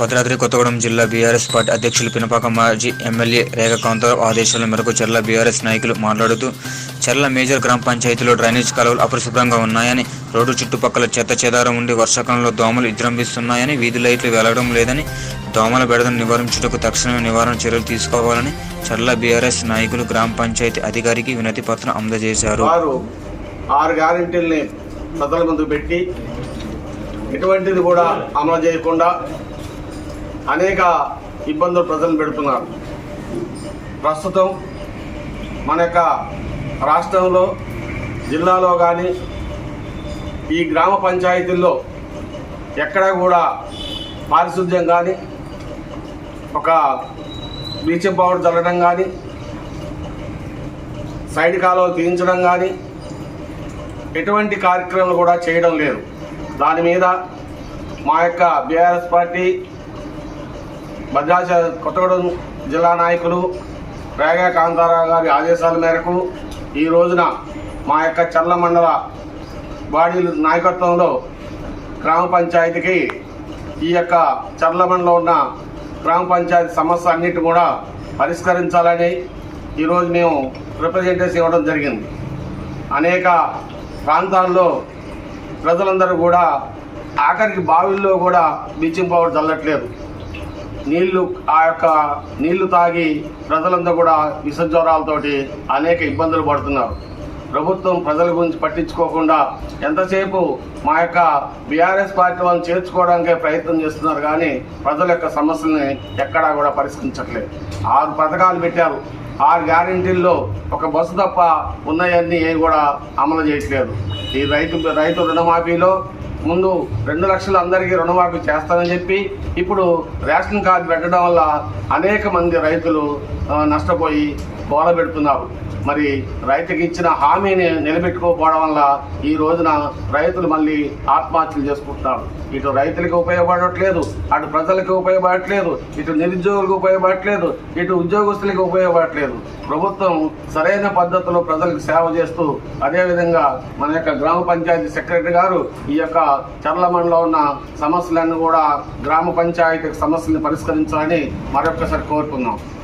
భద్రాద్రి కొత్తగూడెం జిల్లా BRS party అధ్యక్షులు పినపాక మాజీ ఎమ్మెల్యే రేఖ కాంతారావు ఆదేశాల మేరకు చర్ల బీఆర్ఎస్ నాయకులు మాట్లాడుతూ చర్ల మేజర్ గ్రామ పంచాయతీలో డ్రైనేజ్ కాలువలు అపరిశుభ్రంగా ఉన్నాయని రోడ్డు చుట్టుపక్కల చెత్త చెదారం ఉండి వర్షాకాలంలో దోమలు విజృంభిస్తున్నాయని వీధి లైట్లు వెలగడం లేదని దోమల బెడదను నివారించుటకు తక్షణమే నివారణ చర్యలు తీసుకోవాలని చర్ల బీఆర్ఎస్ నాయకులు గ్రామ పంచాయతీ అధికారికి వినతి పత్రం అందజేశారు. ఆరు గ్యారెంటీల్ని ప్రజల ముందు పెట్టి ఎటువంటిది కూడా అమలు చేయకుండా అనేక ఇబ్బందులు ప్రజలు పెడుతున్నారు. ప్రస్తుతం మన యొక్క రాష్ట్రంలో జిల్లాలో కానీ ఈ గ్రామ పంచాయతీల్లో ఎక్కడా కూడా పారిశుద్ధ్యం కానీ ఒక బ్లీచింగ్ పౌడర్ చల్లడం కానీ సైడ్ కాలువ తీయించడం కానీ ఎటువంటి కార్యక్రమాలు కూడా చేయడం లేదు. దాని మీద మా యొక్క బీఆర్ఎస్ పార్టీ భద్రాచ కొత్తగూడెం జిల్లా నాయకులు రేగా కాంతారావు గారి ఆదేశాల మేరకు ఈ రోజున మా యొక్క చల్ల మండల బాడీ నాయకత్వంలో గ్రామ పంచాయతీకి ఈ యొక్క చర్ల మండలం ఉన్న గ్రామ పంచాయతీ సమస్య అన్నిటి కూడా పరిష్కరించాలని ఈరోజు మేము రిప్రజెంటేషన్ ఇవ్వడం జరిగింది. అనేక ప్రాంతాల్లో ప్రజలందరూ కూడా ఆఖరికి బావిల్లో కూడా బ్లీచింగ్ పౌడర్ చల్లట్లేదు. నీళ్ళు ఆ యొక్క నీళ్ళు తాగి ప్రజలంతా కూడా విషజ్వరాలతోటి అనేక ఇబ్బందులు పడుతున్నారు. ప్రభుత్వం ప్రజల గురించి పట్టించుకోకుండా ఎంతసేపు మా యొక్క బీఆర్ఎస్ పార్టీ వాళ్ళని చేర్చుకోవడానికే ప్రయత్నం చేస్తున్నారు కానీ ప్రజల యొక్క సమస్యల్ని ఎక్కడా కూడా పరిష్కరించట్లేదు. ఆరు పథకాలు పెట్టారు. ఆరు గ్యారెంటీల్లో ఒక బస్సు తప్ప ఉన్నాయన్నీ ఏవి కూడా అమలు చేయట్లేదు. ఈ రైతు రైతు రుణమాఫీలో ముందు రెండు లక్షలు అందరికీ రుణమాఫీ చేస్తానని చెప్పి ఇప్పుడు రేషన్ కార్డు పెట్టడం వల్ల అనేక మంది రైతులు నష్టపోయి గోల పెడుతున్నారు. మరి రైతుకి ఇచ్చిన హామీని నిలబెట్టుకోకపోవడం వల్ల ఈ రోజున రైతులు మళ్ళీ ఆత్మహత్యలు చేసుకుంటున్నారు. ఇటు రైతులకు ఉపయోగపడట్లేదు అటు ప్రజలకు ఉపయోగపడట్లేదు ఇటు నిరుద్యోగులకు ఉపయోగపడట్లేదు ఇటు ఉద్యోగస్తులకు ఉపయోగపడట్లేదు. ప్రభుత్వం సరైన పద్ధతిలో ప్రజలకు సేవ చేస్తూ అదేవిధంగా మన యొక్క గ్రామ పంచాయతీ సెక్రటరీ గారు ఈ యొక్క చర్లమణిలో ఉన్న సమస్యలన్నీ కూడా గ్రామ పంచాయతీ సమస్యలను పరిష్కరించాలని మరొకసారి కోరుకుందాం.